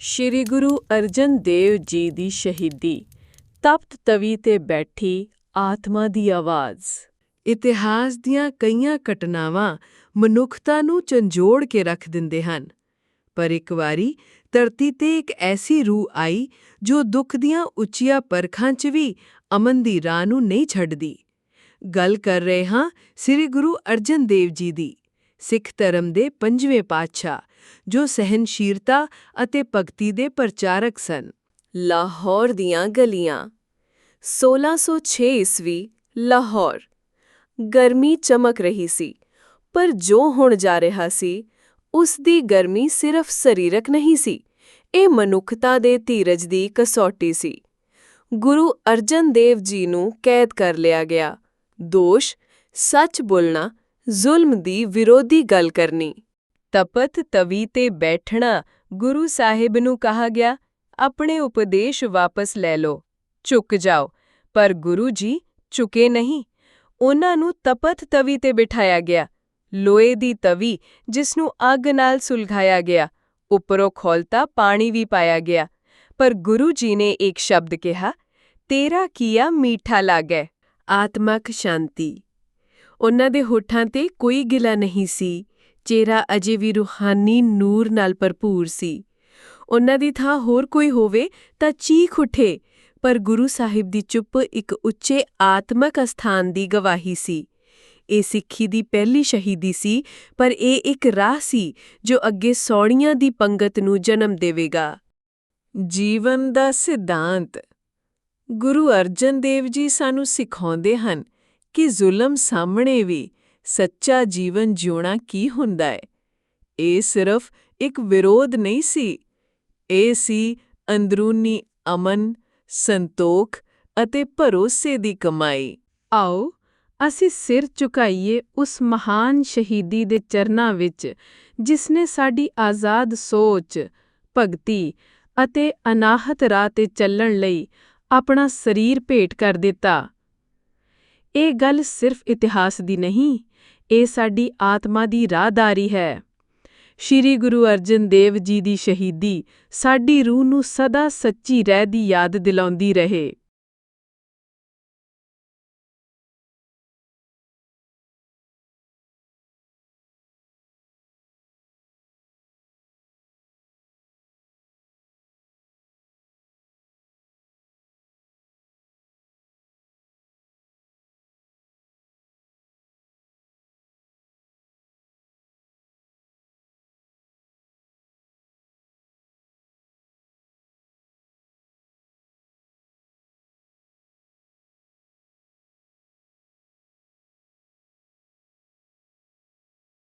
ਸ਼੍ਰੀ ਗੁਰੂ ਅਰਜਨ ਦੇਵ ਜੀ ਦੀ ਸ਼ਹੀਦੀ, ਤਪਤ ਤਵੀ ਤੇ ਬੈਠੀ ਆਤਮਾ ਦੀ ਆਵਾਜ਼। ਇਤਿਹਾਸ ਦੀਆਂ ਕਈਆਂ ਘਟਨਾਵਾਂ ਮਨੁੱਖਤਾ ਨੂੰ ਝੰਜੋੜ ਕੇ ਰੱਖ ਦਿੰਦੇ ਹਨ, ਪਰ ਇੱਕ ਵਾਰੀ ਧਰਤੀ ਤੇ ਇੱਕ ਐਸੀ ਰੂਹ ਆਈ ਜੋ ਦੁੱਖ ਦੀਆਂ ਉੱਚੀਆਂ ਪਰਖਾਂ 'ਚ ਵੀ ਅਮਨ ਦੀ ਰਾਹ ਨੂੰ ਨਹੀਂ ਛੱਡਦੀ। ਗੱਲ ਕਰ ਰਹੇ ਹਾਂ ਸ੍ਰੀ ਗੁਰੂ ਅਰਜਨ ਦੇਵ ਜੀ ਦੀ, ਸਿੱਖ ਧਰਮ ਦੇ ਪੰਜਵੇਂ ਪਾਤਸ਼ਾਹ। ਜੋ ਸਹਿਨਸ਼ੀਲਤਾ ਅਤੇ ਭਗਤੀ ਦੇ ਪ੍ਰਚਾਰਕ ਸਨ। ਲਾਹੌਰ ਦੀਆਂ ਗਲੀਆਂ। 1606 ਈਸਵੀ ਲਾਹੌਰ। ਗਰਮੀ ਚਮਕ ਰਹੀ ਸੀ, ਪਰ ਜੋ ਹੁਣ ਜਾ ਰਿਹਾ ਸੀ, ਉਸ ਦੀ ਗਰਮੀ ਸਿਰਫ ਸਰੀਰਕ ਨਹੀਂ ਸੀ, ਇਹ ਮਨੁੱਖਤਾ ਦੇ ਧੀਰਜ ਦੀ ਕਸੌਟੀ ਸੀ। ਗੁਰੂ ਅਰਜਨ ਦੇਵ ਜੀ ਨੂੰ ਕੈਦ ਕਰ ਲਿਆ ਗਿਆ। ਦੋਸ਼, ਸੱਚ ਬੋਲਣਾ, ਜ਼ੁਲਮ ਦੀ ਵਿਰੋਧੀ ਗੱਲ ਕਰਨੀ। ਤਪਤ ਤਵੀ ਤੇ ਬੈਠਣਾ ਗੁਰੂ ਸਾਹਿਬ ਨੂੰ ਕਹਾ ਗਿਆ, ਆਪਣੇ ਉਪਦੇਸ਼ ਵਾਪਸ ਲੈ ਲਓ ਚੁੱਕ ਜਾਓ। ਪਰ ਗੁਰੂ ਜੀ ਚੁਕੇ ਨਹੀਂ। ਉਹਨਾਂ ਨੂੰ ਤਪਤ ਤਵੀ ਤੇ ਬਿਠਾਇਆ ਗਿਆ। ਲੋਹੇ ਦੀ ਤਵੀ ਜਿਸ ਨੂੰ ਅੱਗ ਨਾਲ ਸੁਲਗਾਇਆ ਗਿਆ, ਉੱਪਰੋਂ ਖੋਲਤਾ ਪਾਣੀ ਵੀ ਪਾਇਆ ਗਿਆ। ਪਰ ਗੁਰੂ ਜੀ ਨੇ ਇੱਕ ਸ਼ਬਦ ਕਿਹਾ, ਤੇਰਾ ਕੀਆ ਮੀਠਾ ਲੱਗੈ, ਆਤਮਕ ਸ਼ਾਂਤੀ। ਉਹਨਾਂ ਦੇ ਹੋਠਾਂ ਤੇ ਕੋਈ ਗਿਲਾ ਨਹੀਂ ਸੀ। ਚਿਹਰਾ ਅਜੇ ਵੀ ਰੂਹਾਨੀ ਨੂਰ ਨਾਲ ਭਰਪੂਰ ਸੀ। ਉਹਨਾਂ ਦੀ ਥਾਂ ਹੋਰ ਕੋਈ ਹੋਵੇ ਤਾਂ ਚੀਖ ਉੱਠੇ, ਪਰ ਗੁਰੂ ਸਾਹਿਬ ਦੀ ਚੁੱਪ ਇੱਕ ਉੱਚੇ ਆਤਮਕ ਅਸਥਾਨ ਦੀ ਗਵਾਹੀ ਸੀ। ਇਹ ਸਿੱਖੀ ਦੀ ਪਹਿਲੀ ਸ਼ਹੀਦੀ ਸੀ, ਪਰ ਇਹ ਇੱਕ ਰਾਹ ਸੀ ਜੋ ਅੱਗੇ ਸੌੜੀਆਂ ਦੀ ਪੰਗਤ ਨੂੰ ਜਨਮ ਦੇਵੇਗਾ। ਜੀਵਨ ਦਾ ਸਿਧਾਂਤ। ਗੁਰੂ ਅਰਜਨ ਦੇਵ ਜੀ ਸਾਨੂੰ ਸਿਖਾਉਂਦੇ ਹਨ ਕਿ ਜ਼ੁਲਮ ਸਾਹਮਣੇ ਵੀ ਸੱਚਾ ਜੀਵਨ ਜਿਉਣਾ ਕੀ ਹੁੰਦਾ ਹੈ ਇਹ ਸਿਰਫ ਇੱਕ ਵਿਰੋਧ ਨਹੀਂ ਸੀ। ਇਹ ਸੀ ਅੰਦਰੂਨੀ ਅਮਨ, ਸੰਤੋਖ ਅਤੇ ਭਰੋਸੇ ਦੀ ਕਮਾਈ। ਆਓ, ਅਸੀਂ ਸਿਰ ਝੁਕਾਈਏ ਉਸ ਮਹਾਨ ਸ਼ਹੀਦੀ ਦੇ ਚਰਨਾਂ ਵਿੱਚ, ਜਿਸਨੇ ਸਾਡੀ ਆਜ਼ਾਦ ਸੋਚ, ਭਗਤੀ ਅਤੇ ਅਨਾਹਤ ਰਾਹ ਤੇ ਚੱਲਣ ਲਈ ਆਪਣਾ ਸਰੀਰ ਭੇਟ ਕਰ ਦਿੱਤਾ। ਇਹ ਗੱਲ ਸਿਰਫ ਇਤਿਹਾਸ ਦੀ ਨਹੀਂ, ਇਹ ਸਾਡੀ ਆਤਮਾ ਦੀ ਰਾਹਦਾਰੀ ਹੈ। ਸ਼੍ਰੀ ਗੁਰੂ ਅਰਜਨ ਦੇਵ ਜੀ ਦੀ ਸ਼ਹੀਦੀ ਸਾਡੀ ਰੂਹ ਨੂੰ ਸਦਾ ਸੱਚੀ ਰਹਿ ਦੀ ਯਾਦ ਦਿਲਾਉਂਦੀ ਰਹੇ।